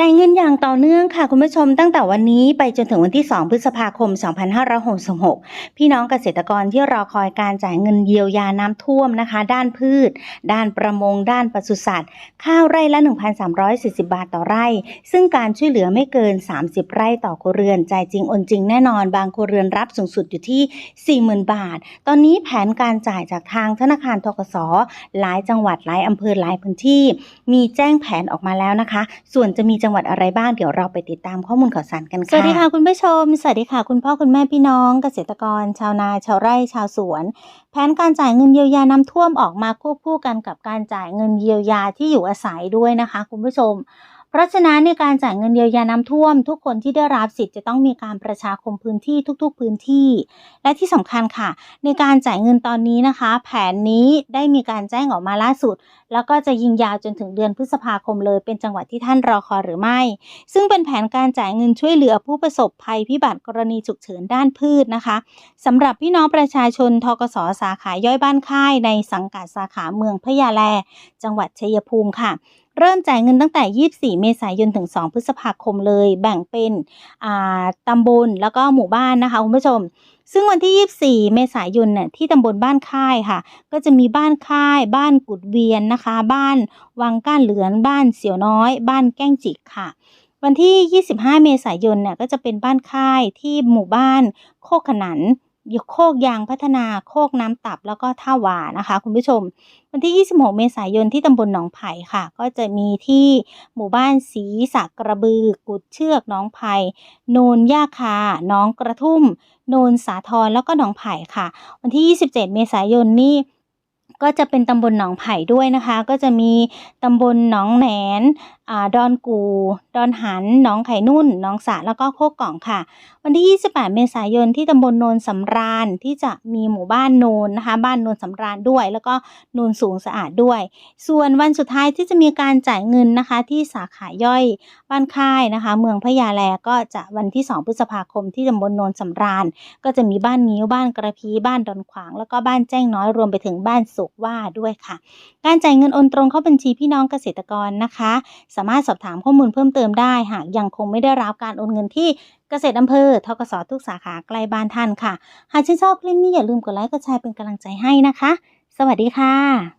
จ่ายเงินอย่างต่อเนื่องค่ะคุณผู้ชมตั้งแต่วันนี้ไปจนถึงวันที่ 2 พฤษภาคม 2566 พี่น้องเกษตรกรที่รอคอยการจ่ายเงินเยียวยาน้ำท่วมนะคะ ด้านพืช ด้านประมง ด้านปศุสัตว์ ข้าวไร่ละ 1,340 บาทต่อไร่ ซึ่งการช่วยเหลือไม่เกิน 30 ไร่ต่อครัวเรือนจ่ายจริงโอนจริงแน่นอน บางครัวเรือนรับสูงสุดอยู่ที่ 40,000 บาท ตอนนี้แผนการจ่ายจากทางธนาคารทกสหลายจังหวัดหลายอำเภอหลายพื้นที่ มีแจ้งแผนออกมาแล้วนะคะ ส่วนจะมีจังหวัดอะไรบ้างเดี๋ยวเราไปติดตามข้อมูลข่าวสารกันค่ะ สวัสดีค่ะคุณผู้ชม สวัสดีค่ะคุณพ่อคุณแม่พี่น้อง เกษตรกร ชาวนา ชาวไร่ ชาวสวน แผนการจ่ายเงินเยียวยาน้ำท่วมออกมาควบคู่กันกับการจ่ายเงินเยียวยาที่อยู่อาศัยด้วยนะคะ คุณผู้ชม เพราะฉะนั้นในการจ่ายเงินเยียวยาน้ำท่วม ทุกคนที่ได้รับสิทธิ์จะต้องมีการประชาคมพื้นที่ทุกๆพื้นที่ และที่สำคัญค่ะ ในการจ่ายเงินตอนนี้นะคะ แผนนี้ได้มีการแจ้งออกมาล่าสุด แล้วก็จะยิงยาวจนถึงเดือนพฤษภาคมเลย เป็นจังหวัดที่ท่านรอคอยหรือไม่ ซึ่งเป็นแผนการจ่ายเงินช่วยเหลือผู้ประสบภัยพิบัติกรณีฉุกเฉินด้านพืชนะคะสำหรับพี่น้องประชาชนทกสสาขาย่อยบ้านค่าย ในสังกัดสาขาเมืองพะยาแล จังหวัดชัยภูมิค่ะ เริ่มจ่ายเงินตั้งแต่ 24 เมษายนถึง 2 พฤษภาคมเลย แบ่งเป็นอ่าตำบลแล้วก็หมู่บ้านนะคะคุณผู้ชม ซึ่งวันที่ 24 เมษายนเนี่ยที่ตำบลบ้านค่ายค่ะ ก็จะมีบ้านค่าย บ้านกุดเวียนนะคะ บ้านวังก้านเหลือน บ้านเสียวน้อย บ้านแก้งจิกค่ะวันที่ 25 เมษายนเนี่ยก็จะเป็นบ้านค่ายที่หมู่บ้านโคกขนัน โคกยางพัฒนาโคกน้ำตับแล้วก็ท่าหวานะคะ คุณผู้ชม วันที่ 26 เมษายนที่ตำบลหนองไผ่ค่ะ ก็จะมีที่หมู่บ้านสีสักกระบือ กุดเชือกหน้องไผ่โนนย่าคาน้องกระทุ่ม โนนสาทรแล้วก็หนองไผ่ค่ะ วันที่ 27 เมษายนนี่ก็จะเป็นตำบลหนองไผ่ด้วยนะคะ ก็จะมีตำบลหนองแหนน ดอนกู ดอนหันหนองไข่นุ่นหนองสะแล้วก็โคกกล่องค่ะ วันที่ 28 เมษายนที่ตำบลโนนสำราญที่จะมีหมู่บ้านโนนนะคะ บ้านโนนสำราญด้วย แล้วก็โนนสูงสะอาดด้วย ส่วนวันสุดท้ายที่จะมีการจ่ายเงินนะคะ ที่สาขาย่อยบ้านค่ายนะคะ เมืองพะยาแลก็จะวันที่ 2 พฤษภาคมที่ตำบลโนนสำราญ ก็จะมีบ้านงิ้วบ้านกระพีบ้านดอนขวาง แล้วก็บ้านแจ้งน้อยรวมไปถึงบ้านสุกว่าด้วยค่ะ การจ่ายเงินโอนตรงเข้าบัญชีพี่น้องเกษตรกรนะคะสามารถสอบถามข้อมูลเพิ่มเติมได้ หากยังคงไม่ได้รับการโอนเงินที่เกษตรอำเภอทกสทุกสาขาใกล้บ้านท่านค่ะ หากชื่นชอบคลิปนี้อย่าลืมกดไลค์กดแชร์เป็นกำลังใจให้นะคะ สวัสดีค่ะ